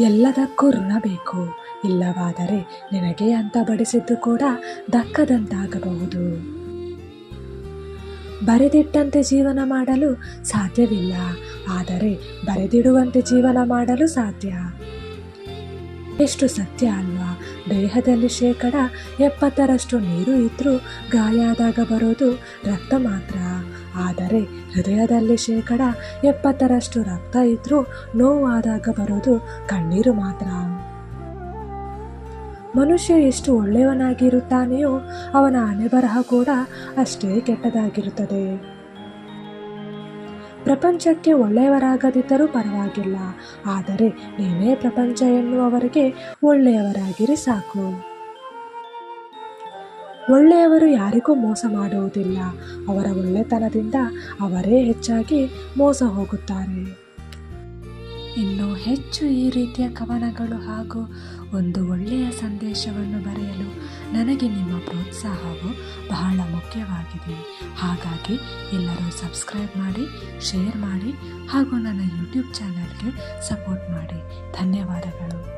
ಎಲ್ಲದಕ್ಕೂ ಋಣ ಬೇಕು. ಇಲ್ಲವಾದರೆ ನಿನಗೆ ಅಂತ ಬಡಿಸಿದ್ದು ಕೂಡ ದಕ್ಕದಂತಾಗಬಹುದು. ಬರೆದಿಟ್ಟಂತೆ ಜೀವನ ಮಾಡಲು ಸಾಧ್ಯವಿಲ್ಲ. ಆದರೆ ಬರೆದಿಡುವಂತೆ ಜೀವನ ಮಾಡಲು ಸಾಧ್ಯ. ಎಷ್ಟು ಸತ್ಯ ಅಲ್ವಾ? ದೇಹದಲ್ಲಿ ಶೇಕಡ ಎಪ್ಪತ್ತರಷ್ಟು ನೀರು ಇದ್ದರೂ ಗಾಯ ಆದಾಗ ಬರೋದು ರಕ್ತ ಮಾತ್ರ. ಆದರೆ ಹೃದಯದಲ್ಲಿ ಶೇಕಡ ಎಪ್ಪತ್ತರಷ್ಟು ರಕ್ತ ಇದ್ರೂ ನೋವಾದಾಗ ಬರೋದು ಕಣ್ಣೀರು ಮಾತ್ರ. ಮನುಷ್ಯ ಎಷ್ಟು ಒಳ್ಳೆಯವನಾಗಿರುತ್ತಾನೆಯೋ ಅವನ ಹಣೆಬರಹ ಕೂಡ ಅಷ್ಟೇ ಕೆಟ್ಟದಾಗಿರುತ್ತದೆ. ಪ್ರಪಂಚಕ್ಕೆ ಒಳ್ಳೆಯವರಾಗದಿದ್ದರೂ ಪರವಾಗಿಲ್ಲ, ಆದರೆ ನೀನೇ ಪ್ರಪಂಚ ಎನ್ನುವವರಿಗೆ ಒಳ್ಳೆಯವರಾಗಿರಿ ಸಾಕು. ಒಳ್ಳೆಯವರು ಯಾರಿಗೂ ಮೋಸ ಮಾಡುವುದಿಲ್ಲ. ಅವರ ಒಳ್ಳೆತನದಿಂದ ಅವರೇ ಹೆಚ್ಚಾಗಿ ಮೋಸ ಹೋಗುತ್ತಾರೆ. ಇನ್ನು ಹೆಚ್ಚು ಈ ರೀತಿಯ ಕವನಗಳು ಹಾಗೂ ಒಂದು ಒಳ್ಳೆಯ ಸಂದೇಶವನ್ನು ಬರೆಯಲು ನನಗೆ ನಿಮ್ಮ ಪ್ರೋತ್ಸಾಹವು ಬಹಳ ಮುಖ್ಯವಾಗಿದೆ. ಹಾಗಾಗಿ ಎಲ್ಲರೂ ಸಬ್ಸ್ಕ್ರೈಬ್ ಮಾಡಿ, ಶೇರ್ ಮಾಡಿ ಹಾಗೂ ನನ್ನ ಯೂಟ್ಯೂಬ್ ಚಾನಲ್ಗೆ ಸಪೋರ್ಟ್ ಮಾಡಿ. ಧನ್ಯವಾದಗಳು.